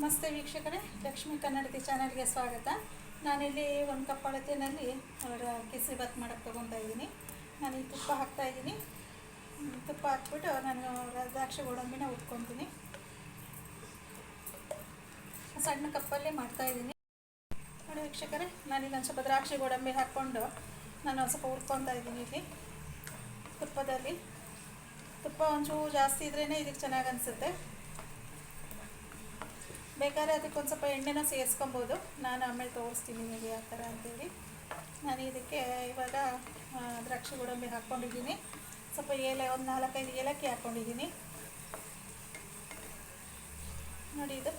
ನಮಸ್ತೆ ವೀಕ್ಷಕರೇ, ಲಕ್ಷ್ಮೀ ಕನ್ನಡತಿ ಚಾನಲ್ಗೆ ಸ್ವಾಗತ. ನಾನಿಲ್ಲಿ ಒಂದು ಕಪ್ ಅಳತೆಯಲ್ಲಿ ಅವರ ಕೇಸರಿಬಾತ್ ಮಾಡೋಕ್ಕೆ ತೊಗೊತಾ ಇದ್ದೀನಿ. ನಾನು ಈ ತುಪ್ಪ ಹಾಕ್ತಾ ಇದ್ದೀನಿ. ತುಪ್ಪ ಹಾಕ್ಬಿಟ್ಟು ನಾನು ದ್ರಾಕ್ಷಿ ಗೋಡಂಬಿನ ಉಟ್ಕೊತೀನಿ ಸಣ್ಣ ಕಪ್ಪಲ್ಲೇ ಮಾಡ್ತಾ ಇದ್ದೀನಿ. ನೋಡಿ ವೀಕ್ಷಕರೇ, ನಾನಿಲ್ಲಿ ಒಂದು ಸ್ವಲ್ಪ ದ್ರಾಕ್ಷಿ ಗೋಡಂಬಿ ಹಾಕ್ಕೊಂಡು ನಾನು ಒಂದು ಸ್ವಲ್ಪ ಹುರ್ಕೊತಾ ಇದ್ದೀನಿ ಇಲ್ಲಿ, ತುಪ್ಪದಲ್ಲಿ. ತುಪ್ಪ ಒಂಚೂರು ಜಾಸ್ತಿ ಇದ್ರೇ ಇದಕ್ಕೆ ಚೆನ್ನಾಗಿ ಅನಿಸುತ್ತೆ. ಬೇಕಾದ್ರೆ ಅದಕ್ಕೆ ಒಂದು ಸ್ವಲ್ಪ ಎಣ್ಣೆನ ಸೇರಿಸ್ಕೊಬೋದು. ನಾನು ಆಮೇಲೆ ತೋರಿಸ್ತೀನಿ ನಿಮಗೆ ಯಾವ ಥರ ಅಂತೇಳಿ. ನಾನು ಇದಕ್ಕೆ ಇವಾಗ ದ್ರಾಕ್ಷಿ ಗೋಡಂಬಿ ಹಾಕ್ಕೊಂಡಿದ್ದೀನಿ. ಸ್ವಲ್ಪ ಏಲೆ ಒಂದು ನಾಲ್ಕೈದು ಏಲಕ್ಕಿ ಹಾಕ್ಕೊಂಡಿದ್ದೀನಿ. ನೋಡಿ ಇದು.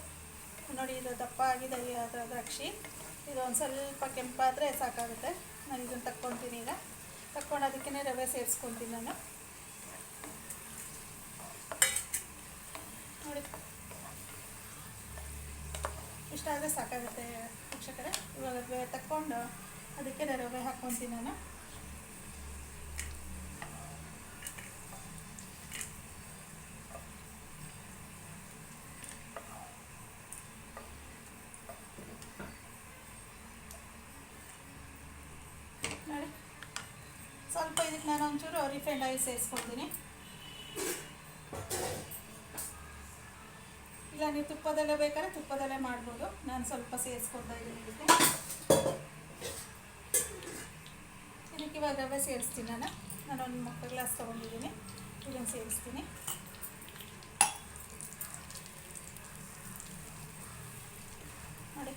ನೋಡಿ ಇದು ದಪ್ಪ ಆಗಿದೆ ಅದರ ದ್ರಾಕ್ಷಿ. ಇದು ಒಂದು ಸ್ವಲ್ಪ ಕೆಂಪಾದರೆ ಸಾಕಾಗುತ್ತೆ. ನಾನು ಇದನ್ನು ತಕ್ಕೊತೀನಿ ಈಗ. ತಕ್ಕೊಂಡು ಅದಕ್ಕೇ ರವೆ ಸೇರಿಸ್ಕೊತೀನಿ ನಾನು ನೋಡಿ ಇಷ್ಟ ಆದರೆ ಸಾಕಾಗುತ್ತೆ ಶಿಕ್ಷಕರೇ ಇವಾಗ ತಕ್ಕೊಂಡು ಅದಕ್ಕೆ ರವೆ ಹಾಕ್ಕೊತೀನಿ ನಾನು. ಸ್ವಲ್ಪ ಇದಕ್ಕೆ ನಾನು ಒಂಚೂರು ರಿಫೈಂಡ್ ಆಯಿಲ್ ಸೇರಿಸ್ಕೊಳ್ತೀನಿ. ಇಲ್ಲ ನೀವು ತುಪ್ಪದಲ್ಲೇ ಬೇಕಾದ್ರೆ ತುಪ್ಪದಲ್ಲೇ ಮಾಡ್ಬೋದು. ನಾನು ಸ್ವಲ್ಪ ಸೇರಿಸ್ಕೊಳ್ತಾ ಇದ್ದೀನಿ ಇದಕ್ಕೆ. ಇದಕ್ಕೆ ಇವಾಗ ರವೆ ಸೇರಿಸ್ತೀನಿ ನಾನು. ನಾನು ಒಂದು ಮುಕ್ಕ ಗ್ಲಾಸ್ ತೊಗೊಂಡಿದ್ದೀನಿ. ಇದನ್ನು ಸೇರಿಸ್ತೀನಿ. ನೋಡಿ.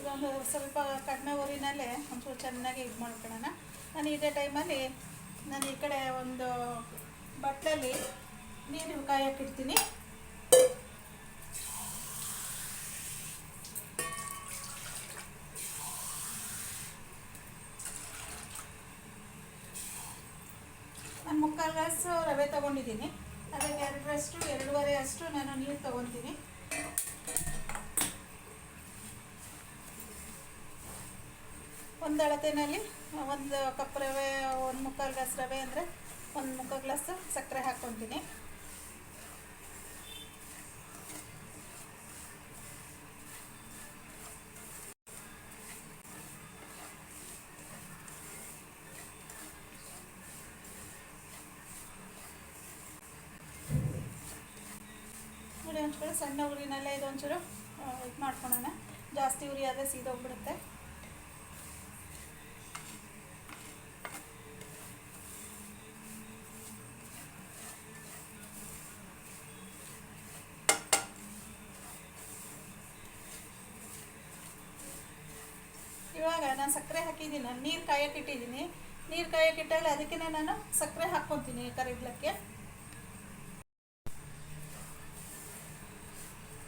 ಇದೊಂದು ಸ್ವಲ್ಪ ಕಡಿಮೆ ಊರಿನಲ್ಲೇ ಒಂಚೂರು ಚೆನ್ನಾಗಿ ಇದು ಮಾಡ್ಕೊಳ್ಳೋಣ. ನಾನು ಇದೇ ಟೈಮಲ್ಲಿ ನಾನು ಈ ಕಡೆ ಒಂದು ಬಟ್ಲಲ್ಲಿ ನೀರು ಕಾಯಕ್ಕಿಡ್ತೀನಿ ನಾನು ಮುಕ್ಕಾಲು ಗ್ಲಾಸು ರವೆ ತೊಗೊಂಡಿದ್ದೀನಿ. ಅದಕ್ಕೆ ಎರಡರಷ್ಟು, ಎರಡೂವರೆ ಅಷ್ಟು ನಾನು ನೀರು ತೊಗೊತೀನಿ. ಒಂದು ಅಳತೆಯಲ್ಲಿ ಒಂದು ಕಪ್ ರವೆ, ಒಂದು ಮುಕ್ಕಾಲು ಗ್ಲಾಸ್ ರವೆ ಅಂದರೆ ಒಂದು ಮುಖ ಗ್ಲಾಸ್ ಸಕ್ಕರೆ ಹಾಕ್ಕೊತೀನಿ. ನೋಡಿ ಒಂಚೂರು ಸಣ್ಣ ಉರಿನಲ್ಲೇ ಇದೊಂಚೂರು ಇದು ಮಾಡ್ಕೊಳೋಣ. ಜಾಸ್ತಿ ಉರಿ ಆದರೆ ಸೀದೋಗ್ಬಿಡುತ್ತೆ ಇವಾಗ ನಾನು ಸಕ್ಕರೆ ಹಾಕಿದ್ದೀನಿ. ನಾನು ನೀರು ಕಾಯಕ್ಕೆ ಇಟ್ಟಿದ್ದೀನಿ. ನೀರು ಕಾಯಕ್ಕೆ ಇಟ್ಟಾಗಲೇ ಅದಕ್ಕೆ ನಾನು ಸಕ್ಕರೆ ಹಾಕ್ಕೊತೀನಿ ಕರಿಗ್ಲಕ್ಕೆ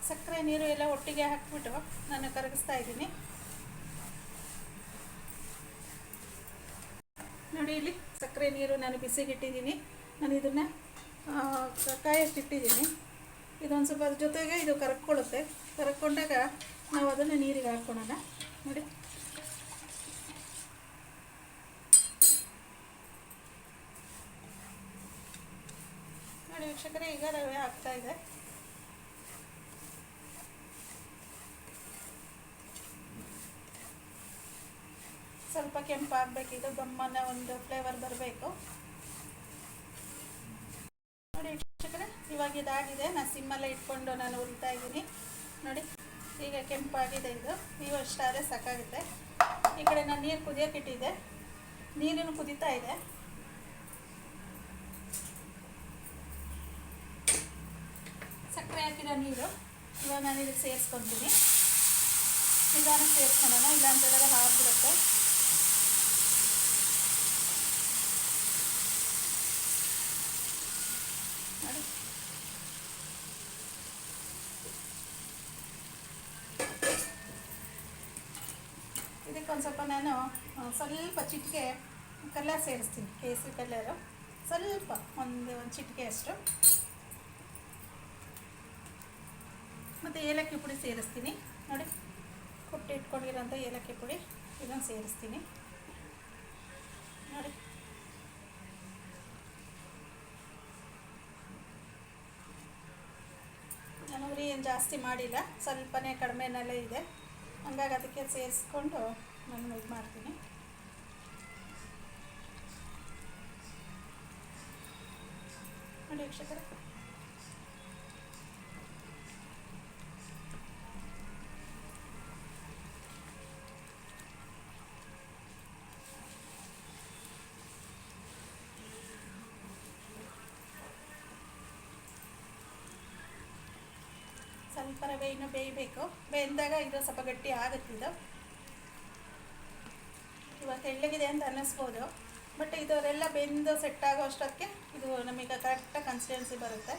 ಸಕ್ಕರೆ, ನೀರು ಎಲ್ಲ ಒಟ್ಟಿಗೆ ಹಾಕ್ಬಿಟ್ಟು ನಾನು ಕರಗಿಸ್ತಾ ಇದ್ದೀನಿ. ನೋಡಿ ಇಲ್ಲಿ ಸಕ್ಕರೆ, ನೀರು ನಾನು ಬಿಸಿಗೆ ಇಟ್ಟಿದ್ದೀನಿ. ನಾನು ಇದನ್ನ ಕಾಯಕ್ಕೆ ಇಟ್ಟಿದ್ದೀನಿ. ಇದೊಂದು ಸ್ವಲ್ಪ ಜೊತೆಗೆ ಇದು ಕರಕ್ಕೊಳ್ಳುತ್ತೆ ಕರಕ್ಕೊಂಡಾಗ ನಾವು ಅದನ್ನು ನೀರಿಗೆ ಹಾಕ್ಕೊಳೋಣ ನೋಡಿ. ನೋಡಿ ವೀಕ್ಷಕರೇ, ಈಗ ರವೆ ಆಗ್ತಾ ಇದೆ. ಸ್ವಲ್ಪ ಕೆಂಪಾಗಬೇಕು ಇದು ಗಮ್ಮನ ಒಂದು ಫ್ಲೇವರ್ ಬರಬೇಕು. ನೋಡಿ ವೀಕ್ಷಕರೇ, ಇವಾಗ ಇದಾಗಿದೆ ನಾನು ಸಿಮ್ಮಲ್ಲೇ ಇಟ್ಕೊಂಡು ನಾನು ಉರಿತಾ ಇದ್ದೀನಿ. ನೋಡಿ, ಈಗ ಕೆಂಪಾಗಿದೆ ಇದು ನೀವು ಅಷ್ಟಾದರೆ ಸಾಕಾಗುತ್ತೆ. ಈ ಕಡೆ ನಾನು ನೀರು ಕುದಿಯೋಕೆ ಇಟ್ಟಿದ್ದೆ. ನೀರಿನ ಕುದೀತಾ ಇದೆ ಸಕ್ಕರೆ ಹಾಕಿರೋ ನೀರು. ಇವಾಗ ನಾನು ಇದಕ್ಕೆ ಸೇರಿಸ್ಕೊತೀನಿ. ನಿಧಾನಕ್ಕೆ ಸೇರಿಸ್ಕೊಳ್ಳೋಣ ಇಲ್ಲ ಅಂತ ಹೇಳಿದ್ರೆ ಹಾರ್ಬಿಡುತ್ತೆ ನೋಡಿ ಇದಕ್ಕೊಂದು ಸ್ವಲ್ಪ ನಾನು ಸ್ವಲ್ಪ ಚಿಟಿಕೆ ಕಲ್ಲರ್ ಸೇರಿಸ್ತೀನಿ, ಕೇಸರಿ ಕಲ್ಲರು. ಸ್ವಲ್ಪ, ಒಂದು ಒಂದು ಚಿಟಿಕೆ ಅಷ್ಟು ಮತ್ತು ಏಲಕ್ಕಿ ಪುಡಿ ಸೇರಿಸ್ತೀನಿ. ನೋಡಿ, ಕೊಟ್ಟು ಇಟ್ಕೊಂಡಿರೋಂಥ ಏಲಕ್ಕಿ ಪುಡಿ ಇದನ್ನು ಸೇರಿಸ್ತೀನಿ. ನೋಡಿ. ನಾನು ಉರಿ ಏನು ಜಾಸ್ತಿ ಮಾಡಿಲ್ಲ, ಸ್ವಲ್ಪನೇ ಕಡಿಮೆನಲ್ಲೇ ಇದೆ. ಹಂಗಾಗಿ ಅದಕ್ಕೆ ಸೇರಿಸ್ಕೊಂಡು ನಾನು ಇದು ಮಾಡ್ತೀನಿ. ನೋಡಿ ವೀಕ್ಷಕರೇ. ರವೆ ಇನ್ನೂ ಬೇಯಬೇಕು. ಬೆಂದಾಗ ಇದು ಸ್ವಲ್ಪ ಗಟ್ಟಿ ಆಗುತ್ತೆ ಇದು. ಇವಾಗ ತೆಳ್ಳಗಿದೆ ಅಂತ ಅನ್ನಿಸ್ಬೋದು. ಬಟ್ ಇದರೆಲ್ಲ ಬೆಂದು ಸೆಟ್ ಆಗೋ ಅಷ್ಟಕ್ಕೆ ಇದು ನಮಗೆ ಕರೆಕ್ಟಾಗಿ ಕನ್ಸಿಸ್ಟೆನ್ಸಿ ಬರುತ್ತೆ.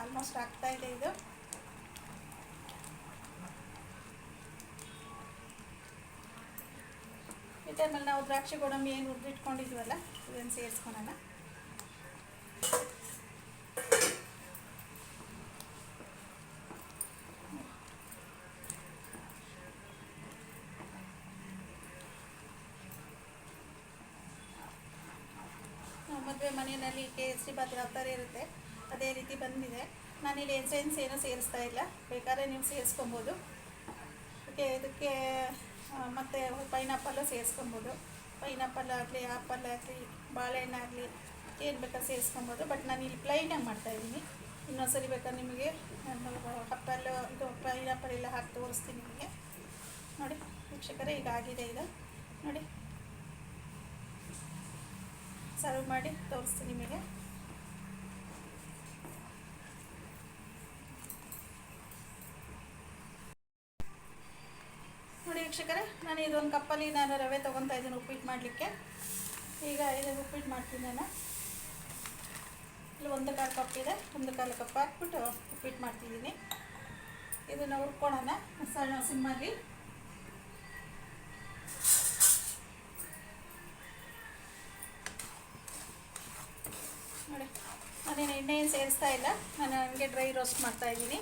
ಆಲ್ಮೋಸ್ಟ್ ಆಗ್ತಾ ಇದೆ ಇದು. ಈ ಟೈಮಲ್ಲಿ ನಾವು ದ್ರಾಕ್ಷಿ ಗೋಡಂಬಿ ಏನು ಹುರಿದಿಟ್ಕೊಂಡಿದ್ವಲ್ಲ, ಇದನ್ನು ಸೇರಿಸ್ಕೊಳೋಣ. ಮದುವೆ ಮನೆಯಲ್ಲಿ ಕೇಸರಿ ಬಾತ್ ಯಾವ ಇರುತ್ತೆ. ಅದೇ ರೀತಿ ಬಂದಿದೆ. ನಾನಿಲ್ಲಿ ಎಸೆನ್ಸ್ ಏನೂ ಸೇರಿಸ್ತಾ ಇಲ್ಲ. ಬೇಕಾದ್ರೆ ನೀವು ಸೇರಿಸ್ಕೊಬೋದು. ಓಕೆ, ಇದಕ್ಕೆ ಮತ್ತೆ ಪೈನಾಪಲ್ಲು ಸೇರಿಸ್ಕೊಬೋದು. ಪೈನಾಪಲ್ ಆಗಲಿ ಆಪಲ್ ಆಗಲಿ, ಬಾಳೆಹಣ್ಣು ಆಗಲಿ ಏನು ಬೇಕಾದ್ರೆ ಸೇರಿಸ್ಕೊಬೋದು. ಬಟ್ ನಾನು ಇಲ್ಲಿ ಪ್ಲೈನಾಗಿ ಮಾಡ್ತಾಯಿದ್ದೀನಿ ಇನ್ನೊಂದ್ಸರಿ ಬೇಕಾದ್ರೆ ನಿಮಗೆ ಆಪಲ್ ಇದು ಪೈನಾಪಲ್ ಎಲ್ಲ ಹಾಕಿ ತೋರಿಸ್ತೀನಿ ನಿಮಗೆ. ನೋಡಿ, ವೀಕ್ಷಕರೇ, ಈಗ ಆಗಿದೆ ಇದು ನೋಡಿ. ಸರ್ವ್ ಮಾಡಿ ತೋರಿಸ್ತೀನಿ ನಿಮಗೆ ನೋಡಿ ವೀಕ್ಷಕರೇ ನಾನು ಇದೊಂದು ಕಪ್ಪಲ್ಲಿ ನಾನು ರವೆ ತೊಗೊತಾ ಇದ್ದೀನಿ, ಉಪ್ಪಿಟ್ಟು ಮಾಡಲಿಕ್ಕೆ. ಈಗ ಇದು ಉಪ್ಪಿಟ್ಟು ಮಾಡ್ತೀನಿ ನಾನು. ಇಲ್ಲಿ ಒಂದು ಕಾಲು ಕಪ್ ಇದೆ, ಒಂದು ಕಾಲು ಕಪ್ ಹಾಕ್ಬಿಟ್ಟು ಉಪ್ಪಿಟ್ಟು ಮಾಡ್ತಿದ್ದೀನಿ. ಇದನ್ನು ಹುರ್ಕೊಳ್ಳೋಣ ಸಣ್ಣ ಸಿಮ್ಮಲ್ಲಿ. ನೋಡಿ ನಾನೇನು ಎಣ್ಣೆ ಸೇರಿಸ್ತಾ ಇಲ್ಲ, ನಾನು ಹಂಗೆ ಡ್ರೈ ರೋಸ್ಟ್ ಮಾಡ್ತಾ ಇದ್ದೀನಿ.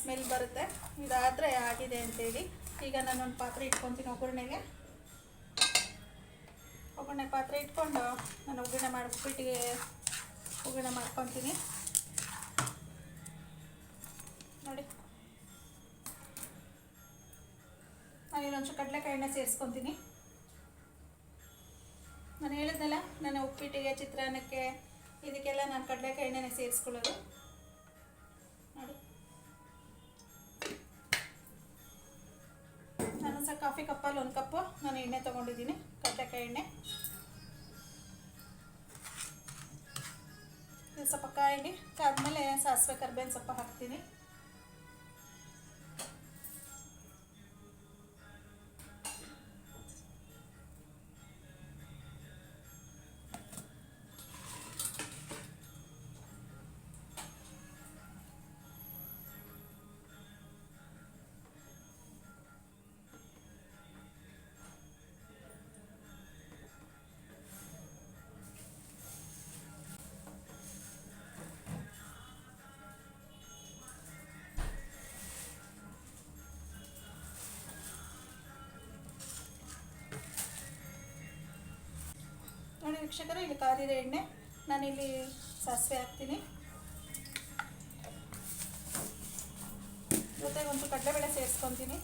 ಸ್ಮೆಲ್ ಬರುತ್ತೆ. ಇದಾದರೆ ಆಗಿದೆ ಅಂತೇಳಿ. ಈಗ ನಾನೊಂದು ಪಾತ್ರೆ ಇಟ್ಕೊತೀನಿ ಒಗ್ಗರಣೆಗೆ. ಒಗ್ಗರಣೆ ಪಾತ್ರೆ ಇಟ್ಕೊಂಡು ನಾನು ಒಗ್ಗರಣೆ ಮಾಡಿಬಿಟ್ಟಿಗೆ ಒಗ್ಗರಣೆ ಮಾಡ್ಕೊತೀನಿ. ನೋಡಿ. ನಾನು ಇಲ್ಲೊಂಚು ಕಡಲೆಕಾಯಿ ಎಣ್ಣೆ ಸೇರಿಸ್ಕೊತೀನಿ. ನಾನು ಹೇಳಿದ್ನಲ್ಲ, ನಾನು ಉಪ್ಪಿಟ್ಟಿಗೆ, ಚಿತ್ರಾನ್ನಕ್ಕೆ, ಇದಕ್ಕೆಲ್ಲ ನಾನು ಕಡಲೆಕಾಯಿ ಎಣ್ಣೆನೇ ಸೇರಿಸ್ಕೊಳ್ಳೋದು. ಕಾಫಿ ಕಪ್ಪಲ್ಲಿ ಒಂದು ಕಪ್ಪು. ನಾನು ಎಣ್ಣೆ ತೊಗೊಂಡಿದ್ದೀನಿ. ಕಡ್ಲೆಕಾಯಿ ಎಣ್ಣೆ. ಸ್ವಲ್ಪ ಕಾಯಿ ಕಾದ್ಮೇಲೆ ಸಾಸಿವೆ ಕರ್ಬೇವಿನ ಸೊಪ್ಪು ಹಾಕ್ತೀನಿ. ವೀಕ್ಷಕರೇ, ಇಲ್ಲಿ ಕಾದಿದೆ ಎಣ್ಣೆ ನಾನಿಲ್ಲಿ ಸಾಸಿವೆ ಹಾಕ್ತೀನಿ. ಜೊತೆಗೆ ಒಂದು ಕಡಲೆಬೇಳೆ ಸೇರಿಸ್ಕೊತೀನಿ.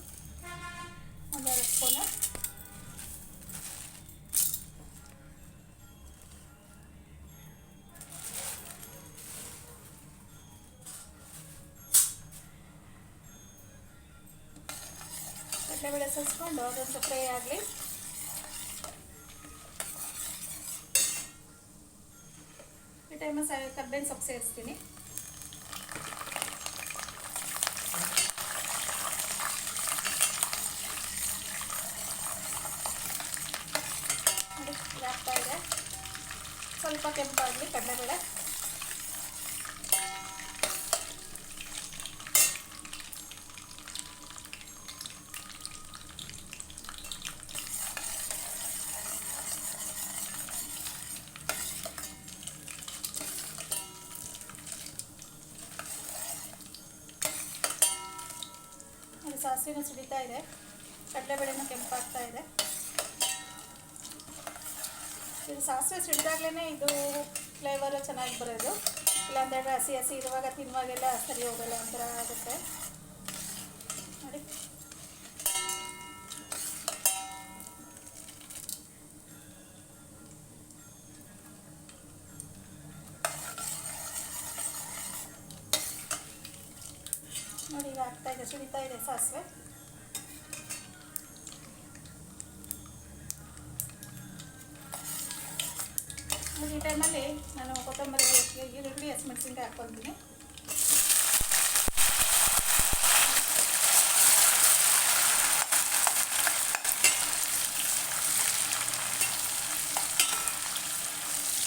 ಒಂದೆರಡು ಸ್ಪೂನು. ಕಡಲೆಬೇಳೆ ಸೇರಿಸ್ಕೊಂಡು ಅದೊಂದು ಫ್ರೈ ಆಗಲಿ. ಈ ಟೈಮಲ್ಲಿ ಸ ಕರ್ಬೇವಿನ ಸೊಪ್ಪು ಸೇರಿಸ್ತೀನಿ ನೋಡಿ, ಇದು ಆಗ್ತಾ ಇದೆ ಸ್ವಲ್ಪ ಕೆಂಪಾಗಲಿ ಕಡಲೆಬೇಳೆ ಸಾಸಿವೆನೂ ಸುಡಿತಾ ಇದೆ. ಕಡಲೆಬೇಳೆನೂ ಕೆಂಪಾಗ್ತಾ ಇದೆ. ಇದು ಸಾಸಿವೆ ಸಿಡಿದಾಗ್ಲೇ ಇದು ಫ್ಲೇವರ್ ಚೆನ್ನಾಗಿ ಬರೋದು. ಇಲ್ಲಾಂದರೆ ಹಸಿ ಹಸಿ ಇರುವಾಗ ತಿನ್ನುವಾಗೆಲ್ಲ ಸರಿ ಹೋಗಲ್ಲ ಒಂಥರ ಆಗುತ್ತೆ. ನೋಡಿ. ಆಗ್ತಾ ಇದೆ ಸಾಸಿವೆ ಈ ಟೈಮಲ್ಲಿ ನಾನು ಕೊತ್ತಂಬರಿ ಈರುಳ್ಳಿ ಹಸಿಮೆಣಸಿನ್ಕಾಯಿ ಹಾಕ್ಕೊತೀನಿ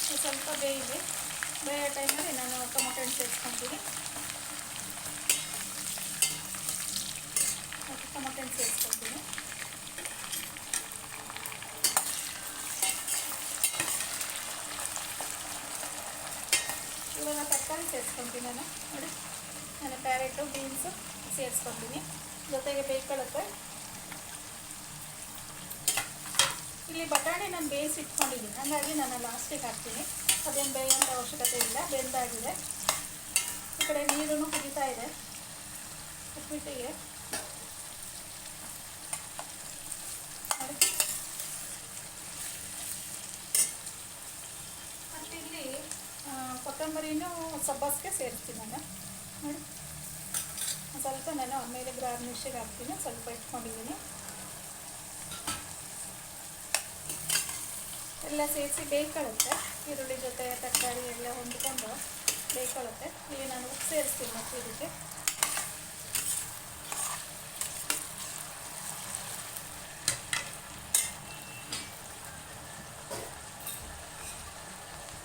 ಇದು ಸ್ವಲ್ಪ ಬೇಯಿದೆ ಬೇಯೋ ಟೈಮಲ್ಲಿ ನಾನು ಟೊಮೊಟೊ ಹಣ್ಣು ಸೇರಿಸ್ಕೊತೀನಿ ಮತ್ತು ಟೊಮೊಟೊ ಹಣ್ಣು ಸೇರಿಸ್ಕೊತೀನಿ ಇವಾಗ ತರಕಾರಿ ಸೇರಿಸ್ಕೊತೀನಿ ನಾನು ನೋಡಿ ನಾನು ಕ್ಯಾರೆಟು ಬೀನ್ಸು ಸೇರಿಸ್ಕೊತೀನಿ ಜೊತೆಗೆ ಬೇಯ್ಕೊಳ್ಳುತ್ತೆ ಇಲ್ಲಿ ಬಟಾಣಿ ನಾನು ಬೇಯಿಸಿ ಇಟ್ಕೊಂಡಿದ್ದೀನಿ. ಹಾಗಾಗಿ ನಾನು ಲಾಸ್ಟಿಗೆ ಹಾಕ್ತೀನಿ. ಅದೇನು ಬೇಯೋಂಥ ಅವಶ್ಯಕತೆ ಇಲ್ಲ, ಬೆಂದಾಗಿದೆ. ಈ ಕಡೆ ನೀರು ಕುದೀತಾ ಇದೆ. ಉಪ್ಪಿಟ್ಟಿಗೆ. ಮತ್ತಿಲ್ಲಿ ಕೊತ್ತಂಬರಿನೂ ಸಬ್ಬಸ್ಗೆ ಸೇರಿಸ್ತೀನಿ ನಾನು. ನೋಡಿ. ಸ್ವಲ್ಪ ನಾನು ಆಮೇಲೆ ಗಾರ್ನಿಷಿಗೆ ಹಾಕ್ತೀನಿ, ಸ್ವಲ್ಪ ಇಟ್ಕೊಂಡಿದ್ದೀನಿ. ಎಲ್ಲ ಸೇರಿಸಿ ಬೇಯ್ಕೊಳ್ಳುತ್ತೆ ಈರುಳ್ಳಿ ಜೊತೆ, ತರಕಾರಿ ಎಲ್ಲ ಹೊಂದ್ಕೊಂಡು ಬೇಯ್ಕೊಳ್ಳುತ್ತೆ ಇಲ್ಲಿ ನಾನು ಉಪ್ಪು ಸೇರಿಸ್ತೀನಿ ಮತ್ತೆ ಇದಕ್ಕೆ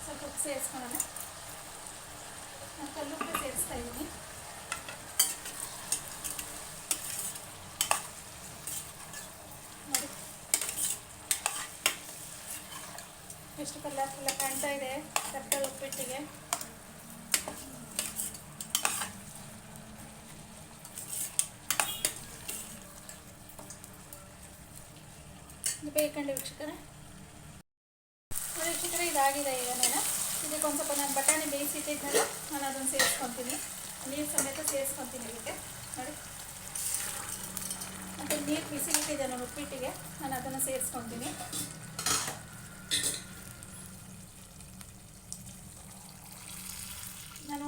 ಸ್ವಲ್ಪ ಉಪ್ಪು ಸೇರಿಸ್ಕೊಳ್ಳೋಣ ನಾನು ಕಲ್ಲುಪ್ಪು ಸೇರಿಸ್ತಾ ಇದ್ದೀನಿ ನೋಡಿ ಎಷ್ಟು ಕಲರ್ಫುಲ್ಲ ಕಾಣ್ತಾ ಇದೆ? ತರಕಾರಿ ಉಪ್ಪಿಟ್ಟಿಗೆ ಬೇಕಂಡು ವೀಕ್ಷಕರೇ. ವೀಕ್ಷಕರೇ, ಇದಾಗಿದೆ ಈಗ ನಾನು ಇದಕ್ಕೆ ಒಂದು ಸ್ವಲ್ಪ ನಾನು ಬಟಾಣಿ ಬೇಯಿಸಿಟ್ಟಿದ್ದೆಲ್ಲ ನಾನು ಅದನ್ನು ಸೇರಿಸ್ಕೊತೀನಿ. ನೀರು ಸಮೇತ ಸೇರಿಸ್ಕೊತೀನಿ ಇದಕ್ಕೆ. ನೋಡಿ. ಮತ್ತು ನೀರು ಬಿಸಿಲಿಟ್ಟಿದೆ ನಾನು ಉಪ್ಪಿಟ್ಟಿಗೆ ನಾನು ಅದನ್ನು ಸೇರಿಸ್ಕೊತೀನಿ.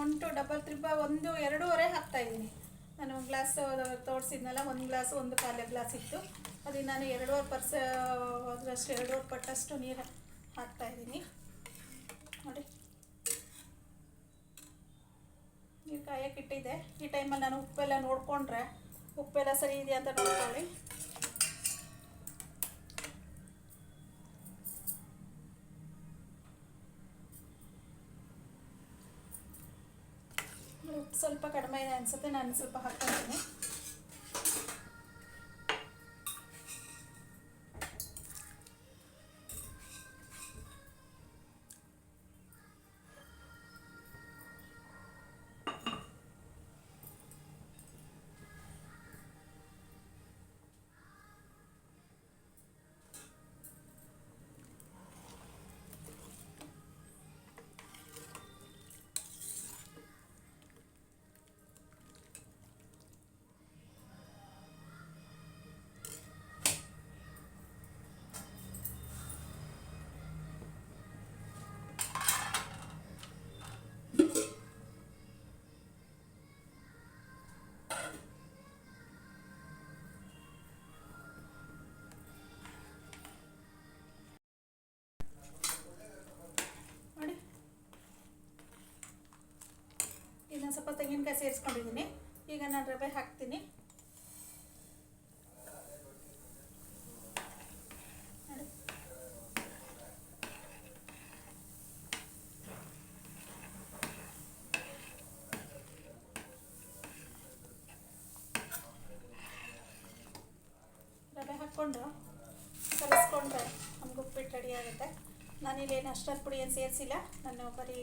ನಾನು ಒಂಟು ಡಬಲ್ ತ್ರಿಬ್ಬ ಒಂದು, ಎರಡೂವರೆ ಹಾಕ್ತಾ ಇದ್ದೀನಿ. ನಾನು ಗ್ಲಾಸ್ ತೋರಿಸಿದ್ನಲ್ಲ, ಒಂದು ಗ್ಲಾಸ್ ಒಂದು ಕಾಲು ಗ್ಲಾಸ್ ಇತ್ತು. ಅದಕ್ಕೆ ನಾನು ಎರಡೂವರೆ ಪರ್ಸ, ಅದರಷ್ಟು ಎರಡೂವರೆ ಪಟ್ಟಷ್ಟು ನೀರು ಹಾಕ್ತಾ ಇದ್ದೀನಿ. ನೋಡಿ. ನೀರು ಕಾಯಕ್ಕೆ ಇಟ್ಟಿದ್ದೆ. ಈ ಟೈಮಲ್ಲಿ ನಾನು ಉಪ್ಪೆಲ್ಲ ನೋಡಿಕೊಂಡ್ರೆ ಉಪ್ಪೆಲ್ಲ ಸರಿ ಇದೆಯಾ ಅಂತ ನೋಡ್ಕೊಳ್ಳಿ ಉಪ್ಪು ಸ್ವಲ್ಪ ಕಡಿಮೆ ಇದೆ ಅನ್ಸುತ್ತೆ ನಾನು ಸ್ವಲ್ಪ ಹಾಕ್ಕೊತೀನಿ. ಸ್ವಲ್ಪ ತೆಂಗಿನಕಾಯಿ ಸೇರಿಸ್ಕೊಂಡಿದ್ದೀನಿ. ಈಗ ನಾನು ರವೆ ಹಾಕ್ತೀನಿ. ರವೆ ಹಾಕ್ಕೊಂಡು ಕಲಿಸ್ಕೊಂಡ್ರೆ ನಮ್ಗೆ ಉಪ್ಪಿಟ್ಟು ರೆಡಿ ಆಗುತ್ತೆ. ನಾನಿಲ್ಲಿ ಏನು ಅಷ್ಟರ ಪುಡಿ ಏನು ಸೇರಿಸಿಲ್ಲ. ನಾನು ಬರೀ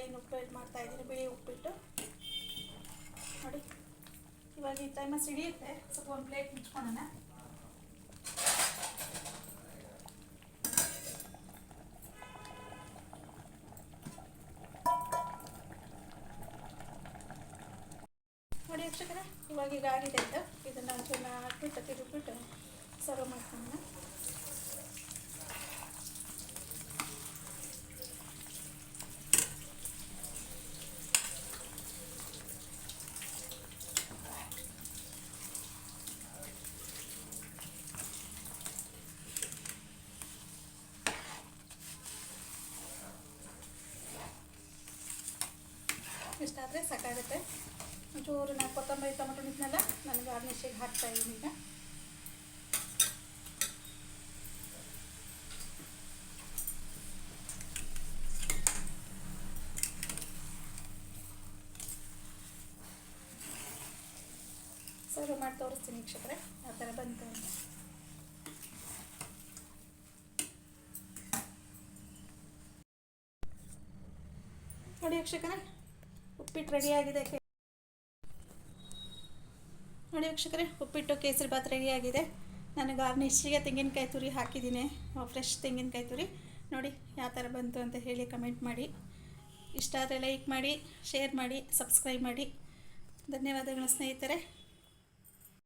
ಪ್ಲೈನ್ ಉಪ್ಪಿಟ್ಟು ಮಾಡ್ತಾಯಿದ್ದೀನಿ ಬಿಳಿ ಉಪ್ಪಿಟ್ಟು. ನೋಡಿ ಇವಾಗ ಈ ಟೈಮಲ್ಲಿ ಸಿಡಿಯುತ್ತೆ. ಸ್ವಲ್ಪ ಒಂದು ಪ್ಲೇಟ್ ಮುಚ್ಕೊಳ್ಳೋಣ ನೋಡಿ ವೀಕ್ಷಕರೇ ಇವಾಗ ಈಗ ಆಗಿದೆ ಇದು ಇದನ್ನು ಒಂಚೂರು ಹಾಕ್ಬಿಟ್ಟು ತಿರುಗ್ಬಿಟ್ಟು ಸರ್ವ್ ಮಾಡ್ಕೊಳ್ಳೋಣ ಇಷ್ಟಾದರೆ ಸಾಕಾಗುತ್ತೆ. ಒಂಚೂರು ನಾನು ಕೊತ್ತಂಬರಿ, ಟೊಮೆಟೊ ನಿಟ್ನೆಲ್ಲ ನಾನು ಗಾರ್ನಿಶಿಗೆ ಹಾಕ್ತಾ ಇದ್ದೀನಿ ಈಗ. ಸರ್ವ್ ಮಾಡಿ ತೋರಿಸ್ತೀನಿ ವೀಕ್ಷಕರೆ, ಆ ಥರ ಬಂತು ನೋಡಿ ವೀಕ್ಷಕರೇ ಉಪ್ಪಿಟ್ಟು ರೆಡಿಯಾಗಿದೆ ನೋಡಿ ವೀಕ್ಷಕರೇ, ಉಪ್ಪಿಟ್ಟು ಕೇಸರಿ ಬಾತ್ ರೆಡಿಯಾಗಿದೆ ನಾನು ಗಾರ್ನಿಶ್ಗೆ ತೆಂಗಿನಕಾಯಿ ತುರಿ ಹಾಕಿದ್ದೀನಿ. ಫ್ರೆಶ್ ತೆಂಗಿನಕಾಯಿ ತುರಿ. ನೋಡಿ ಯಾವ ಥರ ಬಂತು ಅಂತ ಹೇಳಿ ಕಮೆಂಟ್ ಮಾಡಿ. ಇಷ್ಟ ಆದರೆ ಲೈಕ್ ಮಾಡಿ ಶೇರ್ ಮಾಡಿ ಸಬ್ಸ್ಕ್ರೈಬ್ ಮಾಡಿ. ಧನ್ಯವಾದಗಳು ಸ್ನೇಹಿತರೆ.